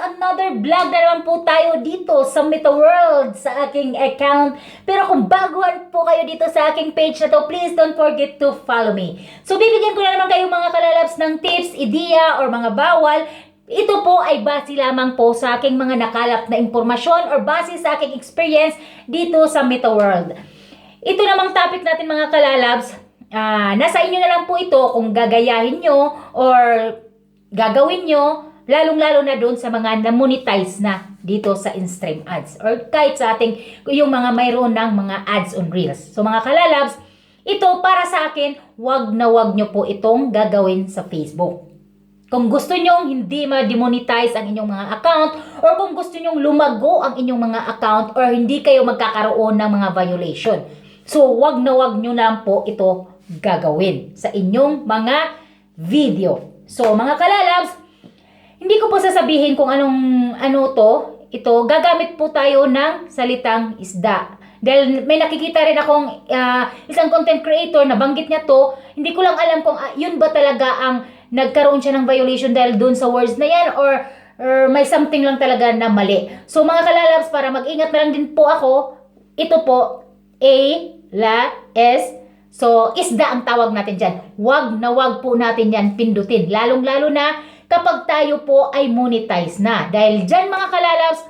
Another vlog na naman po tayo dito sa Meta World sa aking account. Pero kung baguhan po kayo dito sa aking page na to, please don't forget to follow me. So bibigyan ko na naman kayo mga kalalabs ng tips, ideya, or mga bawal ito po ay base lamang po sa aking mga nakalap na impormasyon or base sa aking experience dito sa Meta World. Ito namang topic natin mga kalalabs, ah, nasa inyo na lang po ito kung gagayahin nyo or gagawin nyo, lalong-lalo na doon sa mga na-monetize na dito sa in-stream ads or kahit sa ating yung mga mayroon ng mga ads on Reels. So mga kalalabs, ito para sa akin, wag na wag nyo po itong gagawin sa Facebook. Kung gusto nyong hindi ma-demonetize ang inyong mga account or kung gusto nyong lumago ang inyong mga account or hindi kayo magkakaroon ng mga violation. So, wag na wag nyo lang po ito gagawin sa inyong mga video. So, mga kalalabs, hindi ko po sasabihin kung anong ano to. Ito, gagamit po tayo ng salitang isda. Dahil may nakikita rin akong ah, isang content creator na banggit niya to, hindi ko lang alam kung ah, yun ba talaga ang nagkaroon siya ng violation dahil dun sa words na yan or, or may something lang talaga na mali. So mga kalalabs, para mag-ingat na lang din po ako, ito po, A, la, S, so isda ang tawag natin dyan. Wag na wag po natin yan pindutin. Lalong-lalo na kapag tayo po ay monetize na. Dahil dyan mga kalalabs,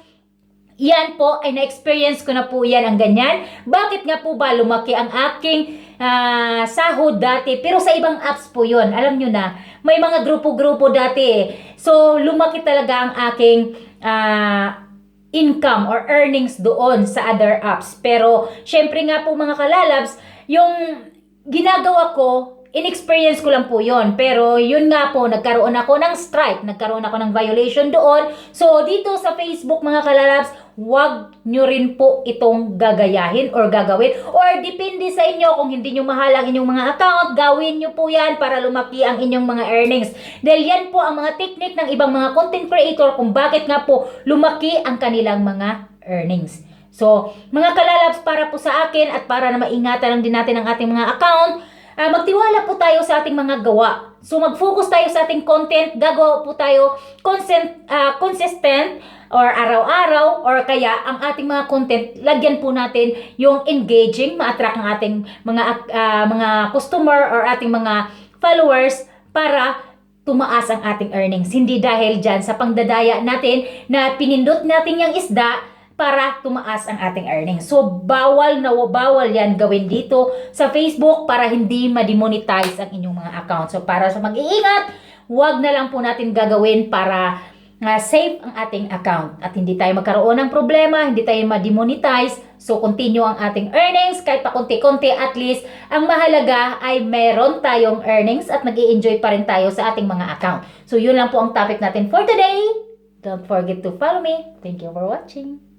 yan po ay na-experience ko na po yan ang ganyan. Bakit nga po ba lumaki ang aking ah, sahod dati? Pero sa ibang apps po yon Alam nyo na, may mga grupo-grupo dati eh. So, lumaki talaga ang aking ah, income or earnings doon sa other apps. Pero, syempre nga po mga kalalabs, yung ginagawa ko, inexperience ko lang po yon Pero yun nga po, nagkaroon ako ng strike, nagkaroon ako ng violation doon. So dito sa Facebook mga kalalabs, wag nyo rin po itong gagayahin or gagawin. Or depende sa inyo kung hindi nyo mahal ang inyong mga account, gawin nyo po yan para lumaki ang inyong mga earnings. Dahil yan po ang mga technique ng ibang mga content creator kung bakit nga po lumaki ang kanilang mga earnings. So, mga kalalabs, para po sa akin at para na maingatan lang din natin ang ating mga account, Ah, magtiwala po tayo sa ating mga gawa. So mag-focus tayo sa ating content, gagawa po tayo consent, ah, consistent or araw-araw or kaya ang ating mga content, lagyan po natin yung engaging, ma-attract ang ating mga ah, mga customer or ating mga followers para tumaas ang ating earnings. Hindi dahil dyan sa pangdadaya natin na pinindot natin yung isda para tumaas ang ating earnings. So, bawal na bawal yan gawin dito sa Facebook para hindi ma-demonetize ang inyong mga account. So, para sa mag-iingat, wag na lang po natin gagawin para nga safe ang ating account at hindi tayo magkaroon ng problema, hindi tayo ma-demonetize. So, continue ang ating earnings kahit pa konti-konti at least. Ang mahalaga ay meron tayong earnings at nag enjoy pa rin tayo sa ating mga account. So, yun lang po ang topic natin for today. Don't forget to follow me. Thank you for watching.